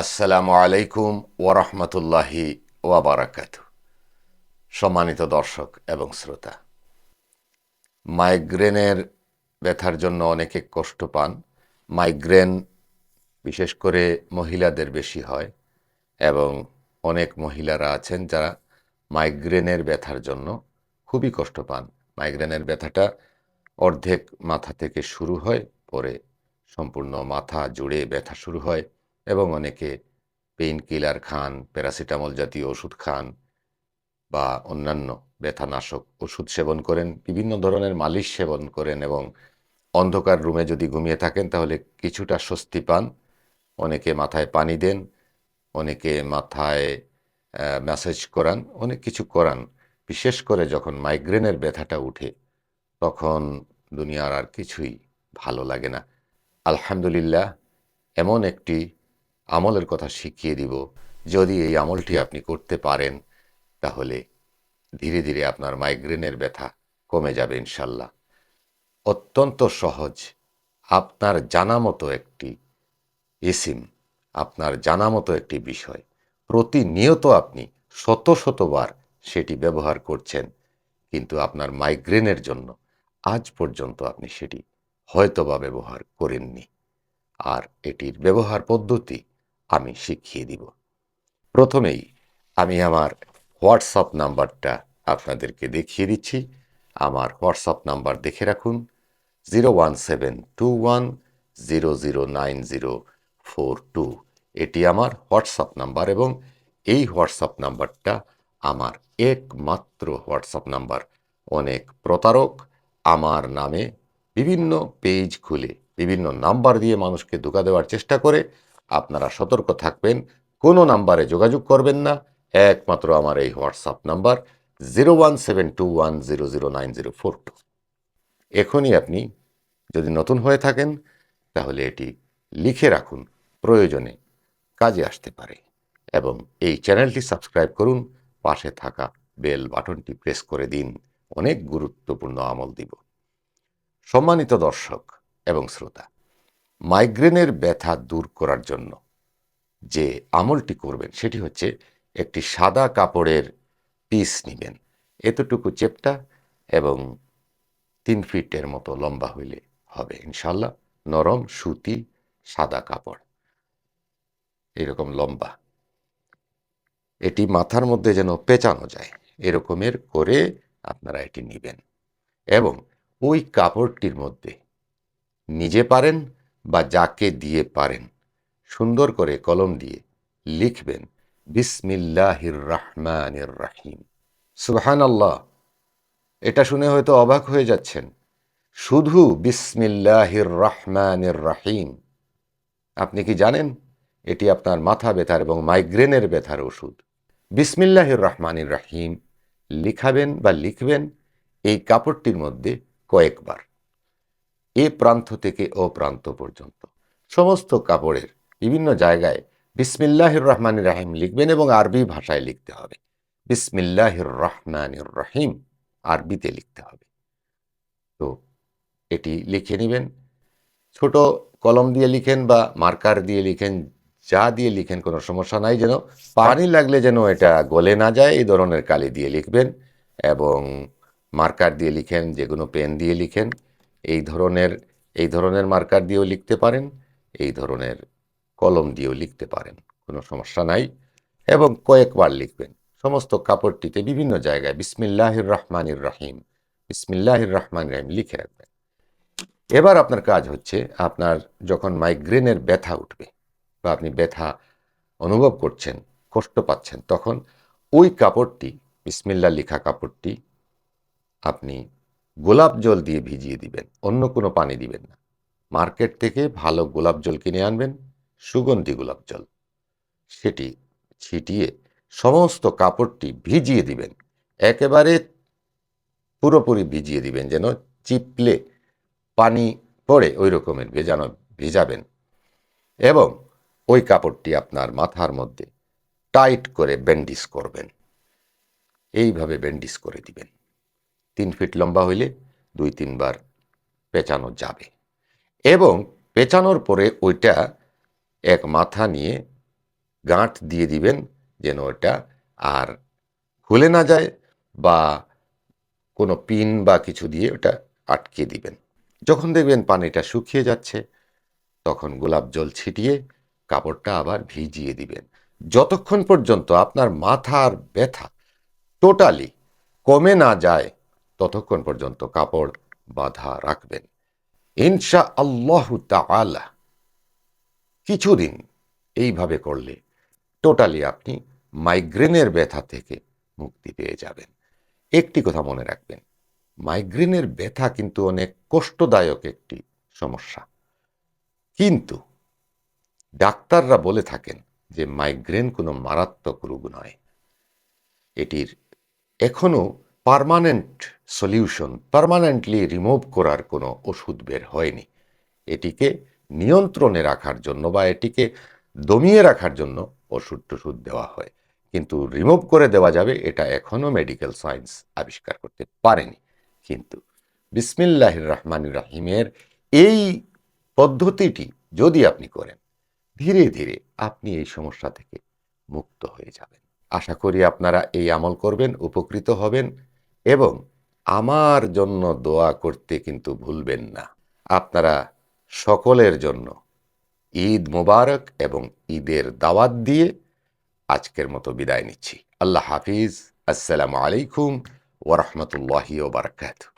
আসসালামু আলাইকুম ওরহমতুল্লাহি ওয়াবারাকাত সম্মানিত দর্শক এবং শ্রোতা, মাইগ্রেনের ব্যথার জন্য অনেকে কষ্ট পান। মাইগ্রেন বিশেষ করে মহিলাদের বেশি হয় এবং অনেক মহিলারা আছেন যারা মাইগ্রেনের ব্যথার জন্য খুবই কষ্ট পান। মাইগ্রেনের ব্যথাটা অর্ধেক মাথা থেকে শুরু হয়, পরে সম্পূর্ণ মাথা জুড়ে ব্যথা শুরু হয়। এবং অনেকে পেইন কিলার খান, প্যারাসিটামল জাতীয় ওষুধ খান বা অন্যান্য ব্যথানাশক ওষুধ সেবন করেন, বিভিন্ন ধরনের মালিশ সেবন করেন এবং অন্ধকার রুমে যদি ঘুমিয়ে থাকেন তাহলে কিছুটা স্বস্তি পান। অনেকে মাথায় পানি দেন, অনেকে মাথায় ম্যাসেজ করান, অনেক কিছু করান। বিশেষ করে যখন মাইগ্রেনের ব্যথাটা উঠে, তখন দুনিয়ার আর কিছুই ভালো লাগে না। আলহামদুলিল্লাহ, এমন একটি আমলের কথা শিখিয়ে দিব। যদি এই আমলটি আপনি করতে পারেন, তাহলে ধীরে ধীরে আপনার মাইগ্রেনের ব্যথা কমে যাবে ইনশাল্লাহ। অত্যন্ত সহজ। আপনার জানা মতো একটি ইসিম, আপনার জানা মতো একটি বিষয়। প্রতিনিয়ত আপনি শত শতবার সেটি ব্যবহার করছেন, কিন্তু আপনার মাইগ্রেনের জন্য আজ পর্যন্ত আপনি সেটি হয়তোবা ব্যবহার করেননি। আর এটির ব্যবহার পদ্ধতি আমি শিখিয়ে দিব। প্রথমেই আমি আমার হোয়াটসঅ্যাপ নাম্বারটা আপনাদেরকে দেখিয়ে দিচ্ছি। আমার হোয়াটসঅ্যাপ নাম্বার দেখে রাখুন। Zero one seven two one zero zero nine zero four two. এটি আমার হোয়াটসঅ্যাপ নাম্বার এবং এই হোয়াটসঅ্যাপ নাম্বারটা আমার একমাত্র হোয়াটসঅ্যাপ নাম্বার। অনেক প্রতারক আমার নামে বিভিন্ন পেজ খুলে, বিভিন্ন নাম্বার দিয়ে মানুষকে ধোকা দেওয়ার চেষ্টা করে আপনারা সতর্ক থাকবেন, কোনো নাম্বারে যোগাযোগ করবেন না। একমাত্র আমার এই WhatsApp number zero one seven two one zero zero nine zero four two. এখনই আপনি যদি নতুন হয়ে থাকেন, তাহলে এটি লিখে রাখুন, প্রয়োজনে কাজে আসতে পারে। এবং এই চ্যানেলটি সাবস্ক্রাইব করুন, পাশে থাকা বেল বাটনটি প্রেস করে দিন, অনেক গুরুত্বপূর্ণ আমল দিব। সম্মানিত দর্শক এবং শ্রোতা মাইগ্রেনের ব্যথা দূর করার জন্য যে আমলটি করবেন, সেটি হচ্ছে একটি সাদা কাপড়ের পিস নেবেন। এতটুকু চেপটা এবং তিন ফিটের মতো লম্বা হইলে হবে। ইনশাল্লাহ নরম, সুতি, সাদা কাপড়। এরকম লম্বা। এটি মাথার মধ্যে যেন পেঁচানো যায়, এরকমের করে আপনারা এটি নেবেন। এবং ওই কাপড়টির মধ্যে নিজে পারেন বা যাকে দিয়ে পারেন, সুন্দর করে কলম দিয়ে লিখবেন, বিসমিল্লাহির রহমানির রাহিম। সুবহান আল্লাহ এটা শুনে হয়তো অবাক হয়ে যাচ্ছেন। শুধু বিসমিল্লাহির রহমানির রাহিম আপনি কি জানেন? এটি আপনার মাথা ব্যথার এবং মাইগ্রেনের ব্যথার ওষুধ। বিসমিল্লাহির রহমানির রাহিম লিখাবেন বা লিখবেন এই কাপড়টির মধ্যে কয়েকবার। এ প্রান্ত থেকে ও প্রান্ত পর্যন্ত। সমস্ত কাপড়ের বিভিন্ন জায়গায় বিসমিল্লাহির রহমানির রাহিম লিখবেন এবং আরবি ভাষায় লিখতে হবে। বিসমিল্লাহির রহমানির রাহিম আরবিতে লিখতে হবে। তো এটি লিখে নেবেন। ছোট কলম দিয়ে লিখেন বা মার্কার দিয়ে লিখেন, যা দিয়ে লিখেন কোনো সমস্যা নাই যেন পানি লাগলে যেন এটা গলে না যায়, এই ধরনের কালি দিয়ে লিখবেন এবং মার্কার দিয়ে লিখেন যে কোনো পেন দিয়ে লিখেন। এই ধরনের এই ধরনের মার্কার দিয়েও লিখতে পারেন, এই ধরনের কলম দিয়েও লিখতে পারেন, কোনো সমস্যা নাই। এবং কয়েকবার লিখবেন। সমস্ত কাপড়টিতে বিভিন্ন জায়গায় বিসমিল্লাহির রহমানির রাহিম বিসমিল্লাহির রহমান রাহিম লিখে রাখবেন। এবার আপনার কাজ হচ্ছে আপনার যখন মাইগ্রেনের ব্যথা উঠবে বা আপনি ব্যথা অনুভব করছেন, কষ্ট পাচ্ছেন, তখন ওই কাপড়টি বিসমিল্লা লেখা কাপড়টি আপনি গোলাপ জল দিয়ে ভিজিয়ে দিবেন, অন্য কোনো পানি দিবেন না। মার্কেট থেকে ভালো গোলাপ জল কিনে আনবেন, সুগন্ধি গোলাপ জল। সেটি ছিটিয়ে সমস্ত কাপড়টি ভিজিয়ে দিবেন। একেবারে পুরোপুরি ভিজিয়ে দিবেন যেন চিপলে পানি পড়ে ওই রকমের ভেজানো, ভিজাবেন। এবং ওই কাপড়টি আপনার মাথার মধ্যে টাইট করে ব্যান্ডিস করবেন। এইভাবে ব্যান্ডিস করে দিবেন। তিন ফিট লম্বা হইলে দুই তিনবার পেঁচানো যাবে। এবং পেঁচানোর পরে ওইটা এক মাথা নিয়ে গাঁট দিয়ে দিবেন যেন ওটা আর খুলে না যায় বা কোনো পিন বা কিছু দিয়ে ওটা আটকে দিবেন। যখন দেখবেন পানিটা শুকিয়ে যাচ্ছে, তখন গোলাপ জল ছিটিয়ে কাপড়টা আবার ভিজিয়ে দিবেন। যতক্ষণ পর্যন্ত আপনার মাথার ব্যথা টোটালি কমে না যায় ততক্ষণ পর্যন্ত কাপড় বাধা রাখবেন। ইনশা আল্লাহ তাআলা কিছুদিন এইভাবে করলে টোটালি আপনি মাইগ্রেনের ব্যথা থেকে মুক্তি পেয়ে যাবেন। একটি কথা মনে রাখবেন, মাইগ্রেনের ব্যথা কিন্তু অনেক কষ্টদায়ক একটি সমস্যা। কিন্তু ডাক্তাররা বলে থাকেন যে মাইগ্রেন কোনো মারাত্মক রোগ নয়। এটির এখনও পার্মানেন্ট সলিউশন পার্মানেন্টলি রিমুভ করার কোনো ওষুধ বের হয়নি। এটিকে নিয়ন্ত্রণে রাখার জন্য বা এটিকে দমিয়ে রাখার জন্য ওষুধ টষুধ দেওয়া হয়। কিন্তু রিমুভ করে দেওয়া যাবে এটা এখনও মেডিকেল সায়েন্স আবিষ্কার করতে পারেনি। কিন্তু বিসমিল্লাহ রহমান রাহিমের এই পদ্ধতিটি যদি আপনি করেন, ধীরে ধীরে আপনি এই সমস্যা থেকে মুক্ত হয়ে যাবেন। আশা করি আপনারা এই আমল করবেন, উপকৃত হবেন। এবং আমার জন্য দোয়া করতে কিন্তু ভুলবেন না। আপনারা সকলের জন্য ঈদ মুবারক এবং ঈদের দাওয়াত দিয়ে আজকের মতো বিদায় নিচ্ছি। আল্লাহ হাফিজ। আসসালামু আলাইকুম ওরহমতুল্লাহি ওবরাকাতু